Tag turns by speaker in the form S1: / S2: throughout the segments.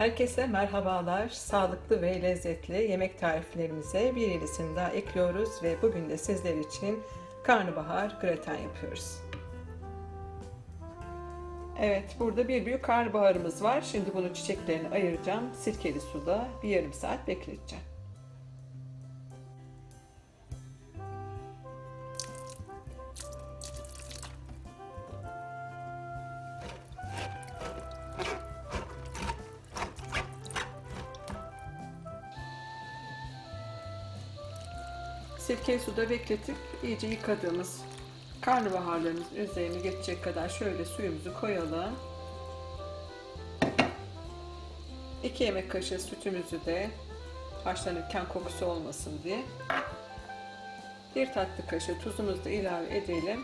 S1: Herkese merhabalar. Sağlıklı ve lezzetli yemek tariflerimize bir yenisini daha ekliyoruz ve bugün de sizler için karnabahar graten yapıyoruz. Evet, burada bir büyük karnabaharımız var. Şimdi bunu çiçeklerini ayıracağım. Sirkeli suda bir yarım saat bekleteceğim. Sirkeli suda bekletip iyice yıkadığımız karnabaharlarımızın üzerine geçecek kadar şöyle suyumuzu koyalım. 2 yemek kaşığı sütümüzü de haşlanırken kokusu olmasın diye bir tatlı kaşığı tuzumuzu da ilave edelim.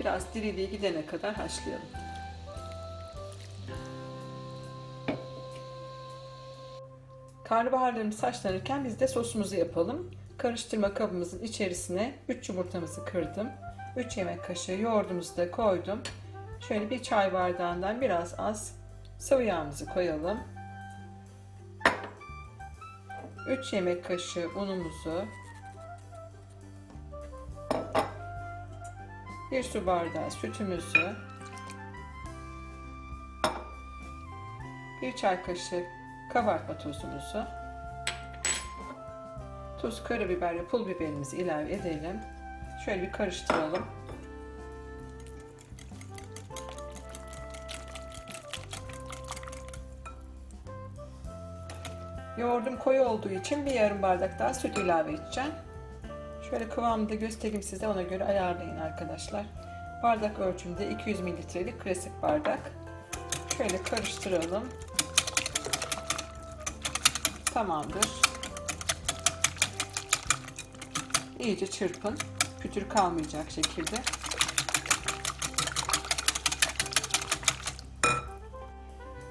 S1: Biraz diriliği gidene kadar haşlayalım. Karnabaharlarımız haşlanırken biz de sosumuzu yapalım. Karıştırma kabımızın içerisine 3 yumurtamızı kırdım. 3 yemek kaşığı yoğurdumuzu da koydum. Şöyle bir çay bardağından biraz az sıvı yağımızı koyalım. 3 yemek kaşığı unumuzu, 1 su bardağı sütümüzü, 1 çay kaşığı kabartma tozumuzu, tuz, karabiber ve pul biberimizi ilave edelim. Şöyle bir karıştıralım. Yoğurdum koyu olduğu için bir yarım bardak daha süt ilave edeceğim. Şöyle kıvamını da göstereyim size ona göre ayarlayın arkadaşlar. Bardak ölçümde 200 mililitrelik klasik bardak. Şöyle karıştıralım. Tamamdır. İyice çırpın. Pütür kalmayacak şekilde.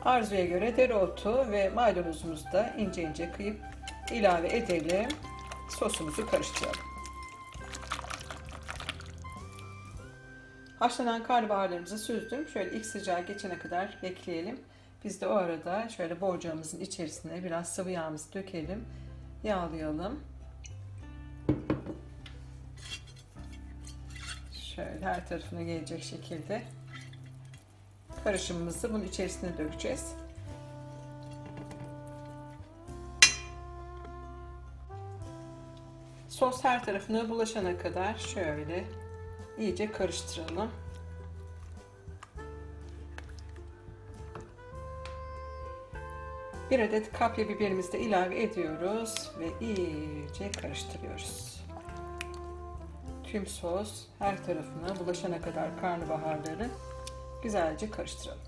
S1: Arzuya göre dereotu ve maydanozumuzu da ince ince kıyıp ilave edelim. Sosumuzu karıştıralım. Haşlanan karnabaharlarımızı süzdüm. Şöyle ilk sıcağı geçene kadar bekleyelim. Biz de o arada şöyle borcamımızın içerisine biraz sıvı yağımızı dökelim. Yağlayalım. Şöyle her tarafına gelecek şekilde karışımımızı bunun içerisine dökeceğiz. Sos her tarafına bulaşana kadar şöyle iyice karıştıralım. Bir adet kapya biberimizi de ilave ediyoruz ve iyice karıştırıyoruz. Tüm sos her tarafına bulaşana kadar karnabaharları güzelce karıştıralım.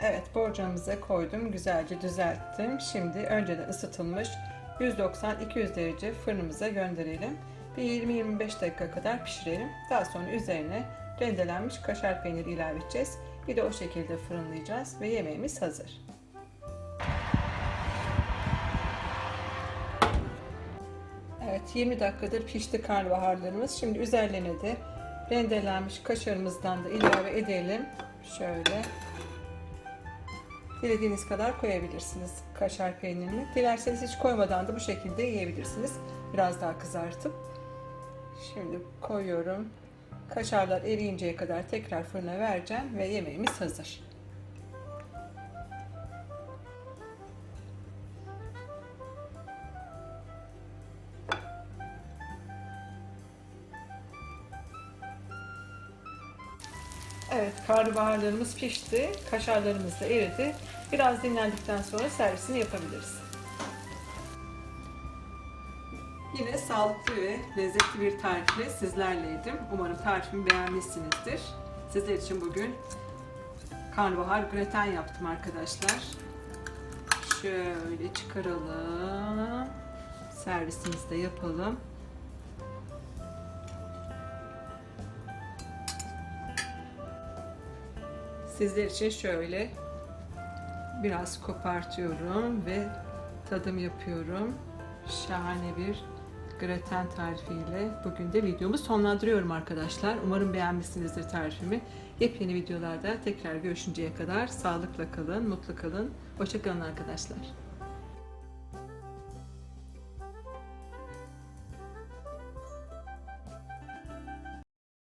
S1: Evet borcamıza koydum. Güzelce düzelttim. Şimdi önceden ısıtılmış 190-200 derece fırınımıza gönderelim. Bir 20-25 dakika kadar pişirelim. Daha sonra üzerine rendelenmiş kaşar peyniri ilave edeceğiz. Bir de o şekilde fırınlayacağız ve yemeğimiz hazır. Evet 20 dakikadır pişti karnabaharlarımız. Şimdi üzerlerine de rendelenmiş kaşarımızdan da ilave edelim. Şöyle. Dilediğiniz kadar koyabilirsiniz kaşar peynirini. Dilerseniz hiç koymadan da bu şekilde yiyebilirsiniz. Biraz daha kızartıp. Şimdi koyuyorum. Kaşarlar eriyinceye kadar tekrar fırına vereceğim ve yemeğimiz hazır. Evet, karnabaharlarımız pişti. Kaşarlarımız da eridi. Biraz dinlendikten sonra servisini yapabiliriz. Yine sağlıklı ve lezzetli bir tarifle sizlerleydim. Umarım tarifimi beğenmişsinizdir. Sizler için bugün karnabahar graten yaptım arkadaşlar. Şöyle çıkaralım. Servisimizi de yapalım. Sizler için şöyle biraz kopartıyorum ve tadım yapıyorum. Şahane bir graten tarifiyle bugün de videomu sonlandırıyorum arkadaşlar. Umarım beğenmişsinizdir tarifimi. Yepyeni videolarda tekrar görüşünceye kadar sağlıkla kalın, mutlu kalın. Hoşça kalın arkadaşlar.